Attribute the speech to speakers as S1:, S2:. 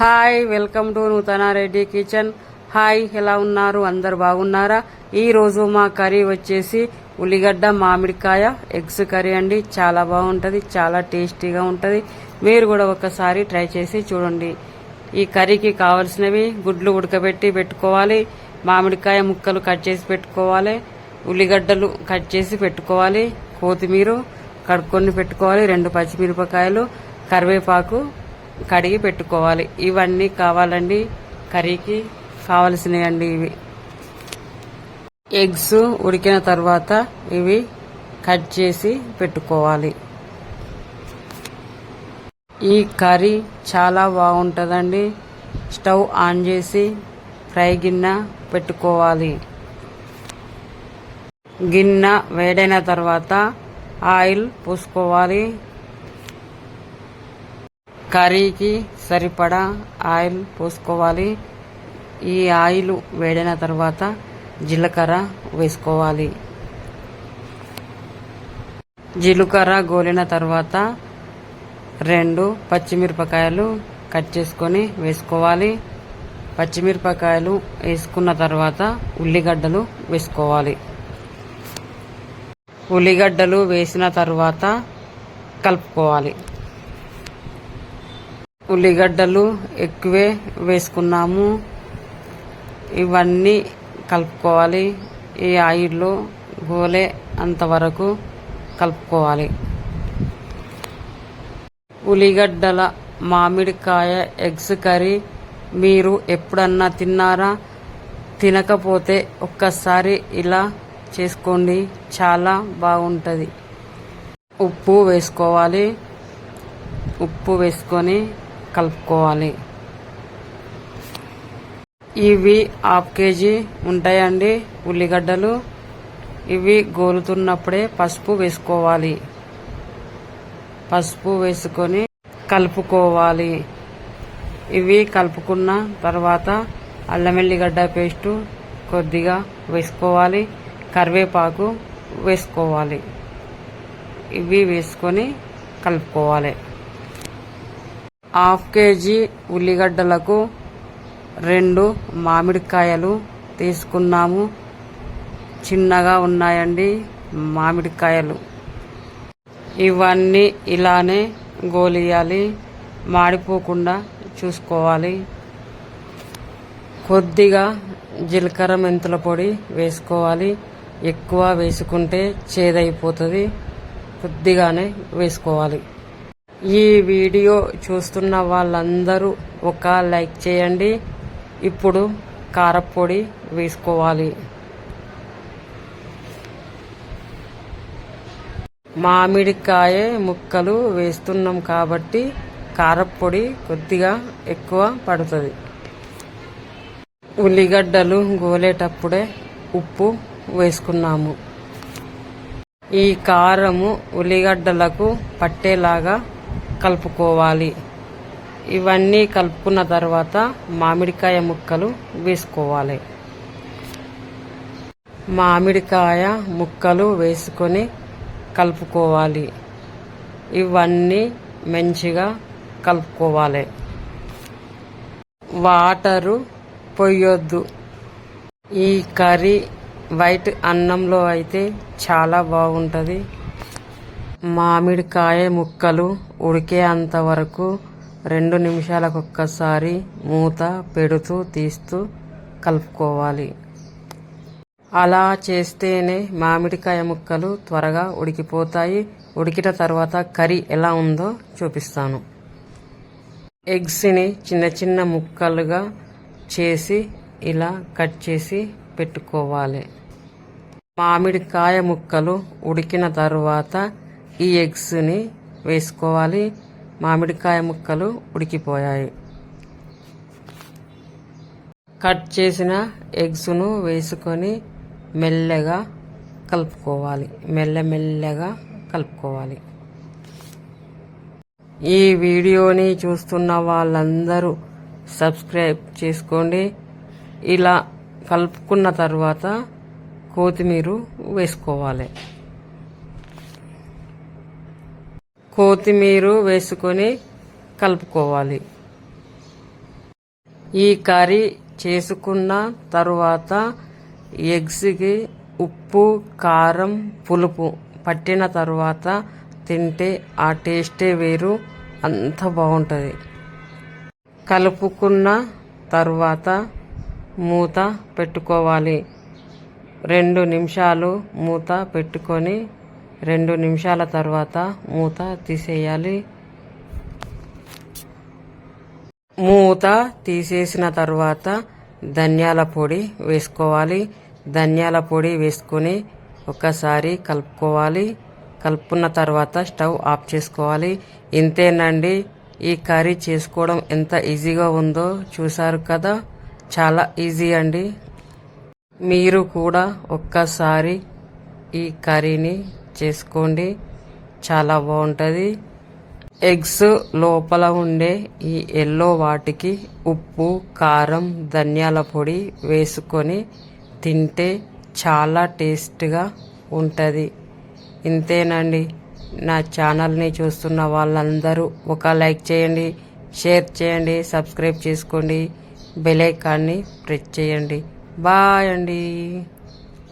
S1: Hi welcome to నూతన Reddy kitchen. Hi ఎలా ఉన్నారు? అందరు బాగున్నారా? ఈరోజు మా కర్రీ వచ్చేసి ఉల్లిగడ్డ మామిడికాయ ఎగ్స్ కర్రీ అండి. చాలా బాగుంటుంది చాలా టేస్టీగా ఉంటుంది. మీరు కూడా ఒకసారి ట్రై చేసి చూడండి. ఈ కర్రీకి కావలసినవి గుడ్లు ఉడకబెట్టి పెట్టుకోవాలి మామిడికాయ ముక్కలు కట్ చేసి పెట్టుకోవాలి ఉల్లిగడ్డలు కట్ చేసి పెట్టుకోవాలి కొత్తిమీర కడుక్కొని పెట్టుకోవాలి రెండు పచ్చిమిరపకాయలు కరివేపాకు కడిగి పెట్టుకోవాలి. ఇవన్నీ కావాలండి. కర్రీకి కావలసినవి ఇవి. ఎగ్స్ ఉడికిన తర్వాత ఇవి కట్ చేసి పెట్టుకోవాలి. ఈ కర్రీ చాలా బాగుంటుందండి. స్టవ్ ఆన్ చేసి ఫ్రై గిన్నె పెట్టుకోవాలి. గిన్నె వేడైన తర్వాత ఆయిల్ పోసుకోవాలి. కర్రీకి సరిపడా ఆయిల్ పోసుకోవాలి. ఈ ఆయిల్ వేడిన తర్వాత జీలకర్ర వేసుకోవాలి. జీలకర్ర గోలిన తర్వాత రెండు పచ్చిమిరపకాయలు కట్ చేసుకొని వేసుకోవాలి. పచ్చిమిరపకాయలు వేసుకున్న తర్వాత ఉల్లిగడ్డలు వేసుకోవాలి. ఉల్లిగడ్డలు వేసిన తర్వాత కలుపుకోవాలి. ఉల్లిగడ్డలు ఎక్కువే వేసుకున్నాము. ఇవన్నీ కలుపుకోవాలి. ఈ ఆయిల్లో గోలే అంతవరకు కలుపుకోవాలి. ఉల్లిగడ్డల మామిడికాయ ఎగ్స్ కర్రీ మీరు ఎప్పుడన్నా తిన్నారా? తినకపోతే ఒక్కసారి ఇలా చేసుకోండి. చాలా బాగుంటుంది. ఉప్పు వేసుకోవాలి. ఉప్పు వేసుకొని కలుపుకోవాలి. ఇవి హాఫ్ కేజీ ఉంటాయండి ఉల్లిగడ్డలు. ఇవి గోలుతున్నప్పుడే పసుపు వేసుకోవాలి. పసుపు వేసుకొని కలుపుకోవాలి. ఇవి కలుపుకున్న తర్వాత అల్లం వెల్లిగడ్డ పేస్టు కొద్దిగా వేసుకోవాలి. కరివేపాకు వేసుకోవాలి. ఇవి వేసుకొని కలుపుకోవాలి. హాఫ్ కేజీ ఉల్లిగడ్డలకు రెండు మామిడికాయలు తీసుకున్నాము. చిన్నగా ఉన్నాయండి మామిడికాయలు. ఇవన్నీ ఇలానే గోలియాలి మాడిపోకుండా చూసుకోవాలి. కొద్దిగా జీలకర్ర మెంతుల పొడి వేసుకోవాలి. ఎక్కువ వేసుకుంటే చేదైపోతుంది. కొద్దిగానే వేసుకోవాలి. ఈ వీడియో చూస్తున్న వాళ్ళందరూ ఒక లైక్ చేయండి. ఇప్పుడు కారపొడి వేసుకోవాలి. మామిడికాయ ముక్కలు వేస్తున్నాం కాబట్టి కారపొడి కొద్దిగా ఎక్కువ పడుతుంది. ఉల్లిగడ్డలు గోలేటప్పుడే ఉప్పు వేసుకున్నాము. ఈ కారము ఉల్లిగడ్డలకు పట్టేలాగా కలుపుకోవాలి. ఇవన్నీ కలుపుకున్న తర్వాత మామిడికాయ ముక్కలు వేసుకోవాలి. మామిడికాయ ముక్కలు వేసుకొని కలుపుకోవాలి. ఇవన్నీ మంచిగా కలుపుకోవాలి. వాటరు పొయ్యొద్దు ఈ కర్రీ వైట్ అన్నంలో అయితే చాలా బాగుంటుంది. మామిడికాయ ముక్కలు ఉడికేంత వరకు రెండు నిమిషాలకు ఒక్కసారి మూత పెడుతూ తీస్తూ కలుపుకోవాలి. అలా చేస్తేనే మామిడికాయ ముక్కలు త్వరగా ఉడికిపోతాయి. ఉడికిన తర్వాత కర్రీ ఎలా ఉందో చూపిస్తాను. ఎగ్స్ని చిన్న చిన్న ముక్కలుగా చేసి ఇలా కట్ చేసి పెట్టుకోవాలి. మామిడికాయ ముక్కలు ఉడికిన తర్వాత ఈ ఎగ్స్ని వేసుకోవాలి. మామిడికాయ ముక్కలు ఉడికిపోయాయి. కట్ చేసిన ఎగ్స్ను వేసుకొని మెల్లగా కలుపుకోవాలి. మెల్లమెల్లగా కలుపుకోవాలి. ఈ వీడియోని చూస్తున్న వాళ్ళందరూ సబ్స్క్రైబ్ చేసుకోండి. ఇలా కలుపుకున్న తర్వాత కొత్తిమీర వేసుకోవాలి. కొత్తిమీర వేసుకొని కలుపుకోవాలి. ఈ కర్రీ చేసుకున్న తరువాత ఎగ్స్కి ఉప్పు కారం పులుపు పట్టిన తరువాత తింటే ఆ టేస్టే వేరు అంత బాగుంటుంది. కలుపుకున్న తర్వాత మూత పెట్టుకోవాలి. రెండు నిమిషాలు మూత పెట్టుకొని రెండు నిమిషాల తర్వాత మూత తీసేయాలి. మూత తీసేసిన తర్వాత ధనియాల పొడి వేసుకోవాలి. ధనియాల పొడి వేసుకొని ఒకసారి కలుపుకోవాలి. కలుపుకున్న తర్వాత స్టవ్ ఆఫ్ చేసుకోవాలి. ఇంతేనండి. ఈ కర్రీ చేసుకోవడం ఎంత ఈజీగా ఉందో చూసారు కదా? చాలా ఈజీ అండి. మీరు కూడా ఒక్కసారి ఈ కర్రీని చేసుకోండి. చాలా బాగుంటుంది. ఎగ్స్ లోపల ఉండే ఈ ఎల్లో వాటికి ఉప్పు కారం ధనియాల పొడి వేసుకొని తింటే చాలా టేస్ట్గా ఉంటుంది. ఇంతేనండి. నా ఛానల్ని చూస్తున్న వాళ్ళందరూ ఒక లైక్ చేయండి షేర్ చేయండి సబ్స్క్రైబ్ చేసుకోండి బెల్ ఐకాన్ని ప్రెస్ చేయండి. బాయ్ అండి.